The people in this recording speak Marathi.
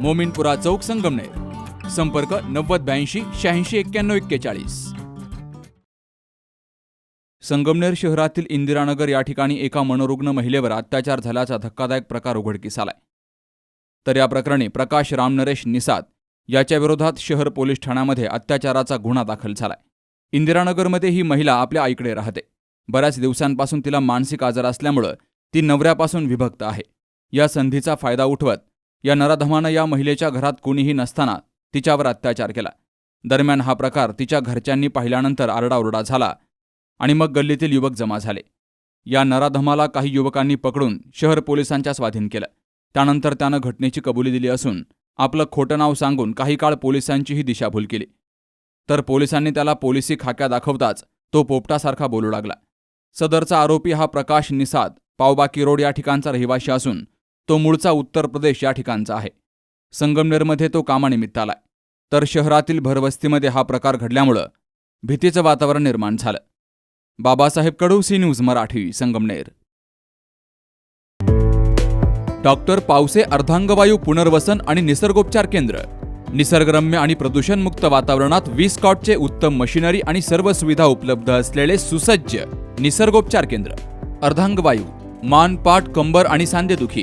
मोमिनपुरा चौक संगमनेर. संपर्क नव्वद ब्याऐंशी शहाऐंशी एक्क्याण्णव एक्केचाळीस. संगमनेर शहरातील इंदिरानगर या ठिकाणी एका मनोरुग्ण महिलेवर अत्याचार झाल्याचा धक्कादायक प्रकार उघडकीस आलाय. तर या प्रकरणी प्रकाश रामनरेश निसाद याच्याविरोधात शहर पोलीस ठाण्यामध्ये अत्याचाराचा गुन्हा दाखल झालाय. इंदिरानगरमध्ये ही महिला आपल्या आईकडे राहते. बऱ्याच दिवसांपासून तिला मानसिक आजार असल्यामुळं ती नवऱ्यापासून विभक्त आहे. या संधीचा फायदा उठवत या नराधमानं या महिलेच्या घरात कोणीही नसताना तिच्यावर अत्याचार केला. दरम्यान हा प्रकार तिच्या घरच्यांनी पाहिल्यानंतर आरडाओरडा झाला आणि मग गल्लीतील युवक जमा झाले. या नराधमाला काही युवकांनी पकडून शहर पोलिसांच्या स्वाधीन केलं. त्यानंतर त्यानं घटनेची कबुली दिली असून आपलं खोटं नाव सांगून काही काळ पोलिसांचीही दिशाभूल केली. तर पोलिसांनी त्याला पोलिसी खाक्या दाखवताच तो पोपटासारखा बोलू लागला. सदरचा आरोपी हा प्रकाश निसाद पावबाकी रोड या ठिकाणचा रहिवाशी असून तो मूळचा उत्तर प्रदेश या ठिकाणचा आहे. संगमनेरमध्ये तो कामानिमित्त आलाय तर शहरातील भरवस्तीमध्ये हा प्रकार घडल्यामुळं भीतीचं वातावरण निर्माण झालं. Babasaheb Kadu C news Marathi Sangamner. Doctor Pawase अर्धांगवायू पुनर्वसन आणि निसर्गोपचार केंद्र. निसर्गरम्य आणि प्रदूषणमुक्त वातावरणात वीस कॉटचे उत्तम मशिनरी आणि सर्व सुविधा उपलब्ध असलेले सुसज्ज निसर्गोपचार केंद्र. अर्धांगवायू मान पाठ कंबर आणि सांधेदुखी